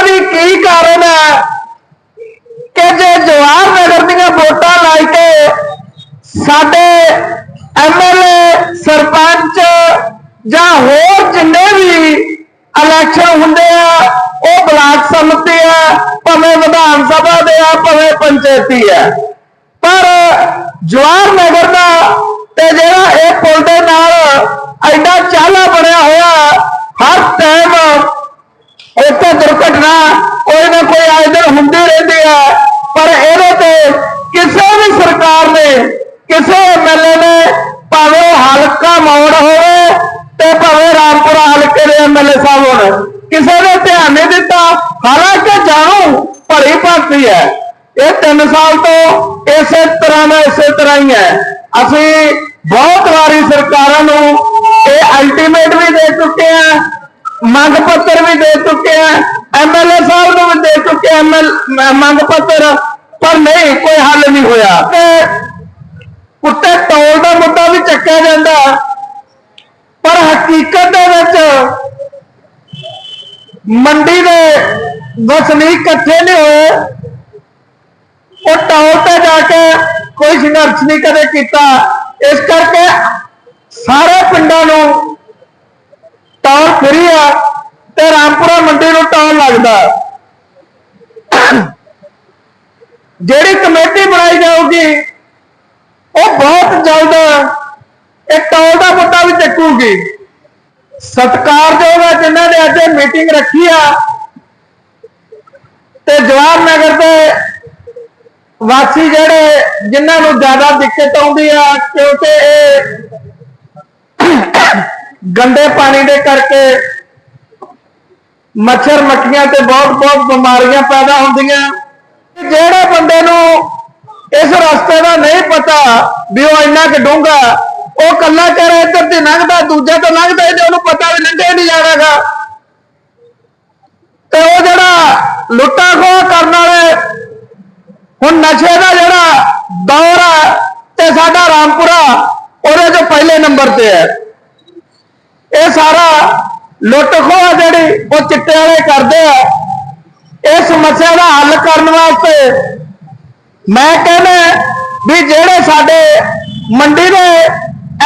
ਇਹਦਾ ਵੀ ਕੀ ਕਾਰਨ ਹੈ ਕਿ ਜੇ ਜਵਾਹਰ ਨਗਰ ਦੀਆਂ ਵੋਟਾਂ ਲੈ ਕੇ ਸਾਡੇ ਐਮਐਲਏ ਸਰਪੰਚ ਜਾਂ ਹੋਰ ਜਿੰਨੇ ਵੀ ਇਲੈਕਸ਼ਨ ਹੁੰਦੇ ਆ, ਉਹ ਬਲਾਕ ਸਮਿਤੀ ਆ, ਭਾਵੇਂ ਵਿਧਾਨ ਸਭਾ ਦੇ ਆ, ਭਾਵੇਂ ਪੰਚਾਇਤੀ ਆ। ਪਰ ਜਵਾਹਰ ਨਗਰ ਦਾ ਤੇ ਜਿਹੜਾ ਇਹ ਪੁਲ ਦੇ ਨਾਲ ਐਡਾ ਚਾਲਾ ਬਣਿਆ ਹੋਇਆ ਹਰ ਟਾਈਮ ਉੱਥੇ ਦੁਰਘਟਨਾ ਕੋਈ ਨਾ ਕੋਈ ਆਏ ਦਿਨ ਹੁੰਦੀ ਰਹਿੰਦੀ ਆ ਪਰ ਇਹਦੇ ਤੇ ਕਿਸੇ ਵੀ ਸਰਕਾਰ ਨੇ, ਕਿਸੇ ਐਮਐਲਏ ਨੇ ਭਾਵੇਂ ਉਹ ਹਲਕਾ ਮੋੜ ਹੋਵੇ ਤੇ ਭਾਵੇਂ ਰਾਮਪੁਰਾ ਹਲਕੇ ਦੇ ਐਮਐਲਏ ਸਾਹਿਬ ਹੋਣ, ਕਿਸੇ ਨੇ ਧਿਆਨ ਨਹੀਂ ਦਿੱਤਾ। ਹਾਲਾਂਕਿ ਜਾਣੋ ਭਲੀ ਭਾਂਤੀ ਹੈ। ਇਹ 3 ਸਾਲ ਤੋਂ ਇਸੇ ਤਰ੍ਹਾਂ ਦਾ ਇਸੇ ਤਰ੍ਹਾਂ ਹੀ ਹੈ। ਅਸੀਂ ਬਹੁਤ ਵਾਰੀ ਸਰਕਾਰਾਂ ਨੂੰ ਇਹ ਅਲਟੀਮੇਟ ਵੀ ਦੇ ਚੁੱਕੇ ਆ ਮੰਗ ਪੱਤਰ ਵੀ ਦੇ ਚੁੱਕੇ ਐਮਐਲਏ ਸਾਹਿਬ ਨੂੰ ਵੀ ਦੇ ਚੁੱਕੇ ਆ ਮੰਗ ਪੱਤਰ, ਪਰ ਨਹੀਂ, ਕੋਈ ਹੱਲ ਨਹੀਂ ਹੋਇਆ। ਤੇ ਉੱਤੇ ਟੋਲ ਦਾ ਮੁੱਦਾ ਵੀ ਚੱਕਿਆ ਜਾਂਦਾ। ਪਰ ਹਕੀਕਤ ਦੇ ਵਿੱਚ ਮੰਡੀ ਦੇ ਵਸਨੀਕ ਇਕੱਠੇ ਨਹੀਂ ਹੋਏ। ਉਹ ਟੌਲ ਤੇ ਜਾ ਕੇ ਕੋਈ ਸੰਘਰਸ਼ ਨਹੀਂ ਕਦੇ ਕੀਤਾ। ਇਸ ਕਰਕੇ ਸਾਰੇ ਪਿੰਡਾਂ ਨੂੰ ਟੌਲ ਫਰੀ ਆ ਤੇ ਰਾਮਪੁਰਾ ਮੰਡੀ ਨੂੰ ਟੌਲ ਲੱਗਦਾ ਜਿਹੜੀ ਕਮੇਟੀ ਬਣਾਈ ਜਾਊਗੀ, ਉਹ ਬਹੁਤ ਜਲਦ ਇਹ ਟੌਲ ਦਾ ਮੁੱਦਾ ਵੀ ਚੱਕੂਗੀ। ਸਤਿਕਾਰਯੋਗ ਹੈ ਜਿਨ੍ਹਾਂ ਨੇ ਅੱਜ ਇਹ ਮੀਟਿੰਗ ਰੱਖੀ ਆ। ਤੇ ਜਵਾਹਰ ਨਗਰ ਦੇ ਵਾਸੀ ਜਿਹੜੇ ਜਿਨ੍ਹਾਂ ਨੂੰ ਜ਼ਿਆਦਾ ਦਿੱਕਤ ਆਉਂਦੀ ਆ, ਕਿਉਂਕਿ ਇਹ ਗੰਦੇ ਪਾਣੀ ਦੇ ਕਰਕੇ ਮੱਛਰ ਮੱਖੀਆਂ ਤੇ ਬਹੁਤ ਬਹੁਤ ਬਿਮਾਰੀਆਂ ਪੈਦਾ ਹੁੰਦੀਆਂ। ਜਿਹੜੇ ਬੰਦੇ ਨੂੰ ਇਸ ਰਸਤੇ ਦਾ ਨਹੀਂ ਪਤਾ ਵੀ ਉਹ ਇੰਨਾ ਕਿ ਡੂੰਘਾ ਉਹ ਕੱਲਾ ਕਰ ਇੱਧਰ ਤੇ ਲੰਘਦਾ, ਦੂਜਾ ਤੋਂ ਲੰਘਦਾ ਇਹਦੇ ਉਹਨੂੰ ਪਤਾ ਵੀ ਲੰਘੇ ਨਹੀਂ ਜਾਣਾਗਾ। ਤੇ ਉਹ ਜਿਹੜਾ ਲੁੱਟਾ ਖੋਹ ਕਰਨ ਵਾਲੇ, ਹੁਣ ਨਸ਼ੇ ਦਾ ਜਿਹੜਾ ਦੌਰ ਹੈ, ਤੇ ਸਾਡਾ ਰਾਮਪੁਰਾ ਉਹਦੇ ਤੋਂ ਪਹਿਲੇ ਨੰਬਰ ਤੇ ਹੈ। ਇਹ ਸਾਰਾ ਲੁੱਟ ਖੋਹ ਆ ਜਿਹੜੀ, ਉਹ ਚਿੱਟੇ ਵਾਲੇ ਕਰਦੇ ਆ। ਇਹ ਸਮੱਸਿਆ ਦਾ ਹੱਲ ਕਰਨ ਵਾਸਤੇ ਮੈਂ ਕਹਿੰਦਾ ਵੀ ਜਿਹੜੇ ਸਾਡੇ ਮੰਡੀ ਦੇ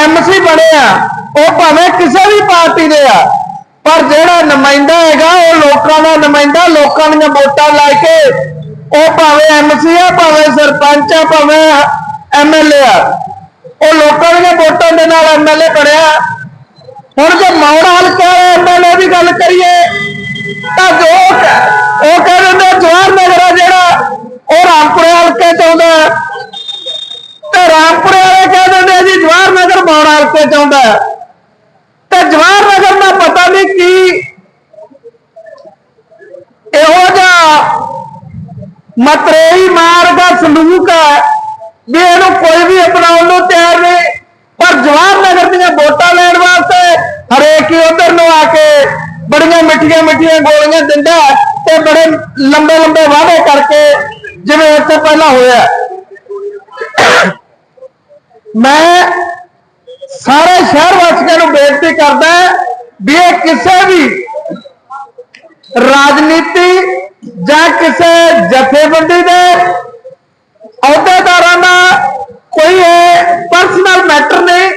ਐਮਸੀ ਬਣੇ ਆ, ਉਹ ਭਾਵੇਂ ਕਿਸੇ ਵੀ ਪਾਰਟੀ ਦੇ ਆ, ਪਰ ਜਿਹੜਾ ਨੁਮਾਇੰਦਾ ਹੈਗਾ, ਉਹ ਲੋਕਾਂ ਦਾ ਨੁਮਾਇੰਦਾ, ਲੋਕਾਂ ਦੀਆਂ ਵੋਟਾਂ ਲੈ ਕੇ ਉਹ ਭਾਵੇਂ ਐਮਸੀ ਆ, ਭਾਵੇਂ ਸਰਪੰਚ ਆ, ਭਾਵੇਂ ਐਮਐਲਏ ਆ, ਉਹ ਲੋਕਾਂ ਦੀਆਂ ਵੋਟਾਂ ਦੇ ਨਾਲ ਐਮਐਲਏ ਬਣਿਆ। ਹੁਣ ਜੇ ਮੌੜ ਹਲਕਾ ਐਮਐਲਏ ਦੀ ਗੱਲ ਕਰੀਏ, ਤਾਂ ਜੋ ਉਹ ਕਹਿ ਦਿੰਦੇ ਜਵਾਹਰ ਨਗਰ ਜਿਹੜਾ, ਉਹ ਰਾਮਪੁਰੇ ਹਲਕੇ ਚ ਆਉਂਦਾ ਤੇ ਰਾਮਪੁਰੇ ਵਾਲੇ ਕਹਿ ਜੀ, ਜਵਾਹਰ ਨਗਰ ਮੌੜ ਹਲਕੇ ਚ ਆਉਂਦਾ ਤੇ ਜਵਾਹਰ ਨਗਰ ਦਾ ਪਤਾ ਨਹੀਂ ਕੀ ਇਹੋ ਜਿਹਾ ਮਤਰੇਈ ਮਾਰ ਦਾ ਸਲੂਕ ਹੈ ਵੀ ਇਹਨੂੰ ਕੋਈ ਵੀ ਅਪਣਾਉਣ ਨੂੰ ਤਿਆਰ ਨਹੀਂ। ਪਰ ਜਵਾਹਰ ਨਗਰ ਦੀਆਂ ਵੋਟਾਂ ਲੈਣ ਵਾਸਤੇ ਹਰੇਕ ਹੀ ਉਧਰ ਨੂੰ ਆ ਕੇ ਬੜੀਆਂ ਮਿੱਠੀਆਂ ਮਿੱਠੀਆਂ ਗੋਲੀਆਂ ਦਿੰਦਾ ਤੇ ਬੜੇ ਲੰਬੇ ਲੰਬੇ ਵਾਅਦੇ ਕਰਕੇ ਜਿਵੇਂ ਇਸ ਤੋਂ ਪਹਿਲਾਂ ਹੋਇਆ ਮੈਂ ਸਾਰੇ ਸ਼ਹਿਰ ਵਾਸੀਆਂ ਨੂੰ ਬੇਨਤੀ ਕਰਦਾ ਵੀ ਇਹ ਕਿਸੇ ਵੀ ਰਾਜਨੀਤੀ ਜਾਂ ਕਿਸੇ ਜਥੇਬੰਦੀ ਦੇ ਅਹੁਦੇਦਾਰਾਂ ਦਾ ਕੋਈ ਇਹ ਪਰਸਨਲ ਮੈਟਰ ਨਹੀਂ,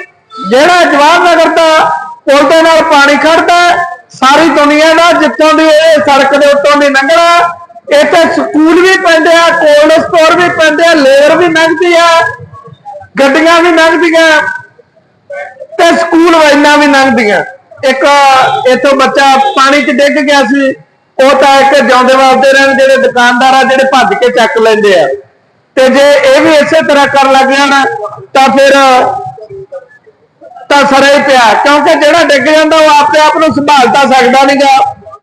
ਜਿਹੜਾ ਜਵਾਹਰ ਨਗਰ ਦਾ ਪੁਲ ਦੇ ਨਾਲ ਪਾਣੀ ਖੜਦਾ ਸਾਰੀ ਦੁਨੀਆ ਦਾ ਜਿੱਥੋਂ ਦੀ ਇਹ ਸੜਕ ਦੇ ਉੱਤੋਂ ਦੀ ਲੰਘਣਾ, ਇੱਥੇ ਸਕੂਲ ਵੀ ਪੈਂਦੇ ਆ, ਕੋਲਡ ਸਟੋਰ ਵੀ ਪੈਂਦੇ ਆ ਲੇਬਰ ਵੀ ਲੰਘਦੀ ਆ, ਗੱਡੀਆਂ ਵੀ ਲੰਘਦੀਆਂ, ਤੇ ਸਕੂਲ ਵਾਈਨਾਂ ਵੀ ਲੰਘਦੀਆਂ। ਇੱਕ ਇੱਥੋਂ ਬੱਚਾ ਪਾਣੀ 'ਚ ਡਿੱਗ ਗਿਆ ਸੀ, ਉਹ ਤਾਂ ਇੱਕ ਜਿਉਂਦੇ ਵਾਸਤੇ ਰਹਿਣ ਜਿਹੜੇ ਦੁਕਾਨਦਾਰ ਆ, ਜਿਹੜੇ ਭੱਜ ਕੇ ਚੱਕ ਲੈਂਦੇ ਆ। ਤੇ ਜੇ ਇਹ ਵੀ ਇਸੇ ਤਰ੍ਹਾਂ ਕਰਨ ਲੱਗ ਜਾਣ, ਤਾਂ ਫਿਰ ਤਾਂ ਸੜੇ ਪਿਆ। ਕਿਉਂਕਿ ਜਿਹੜਾ ਡਿੱਗ ਜਾਂਦਾ ਉਹ ਆਪਣੇ ਆਪ ਨੂੰ ਸੰਭਾਲ ਤਾਂ ਸਕਦਾ ਨਹੀਂਗਾ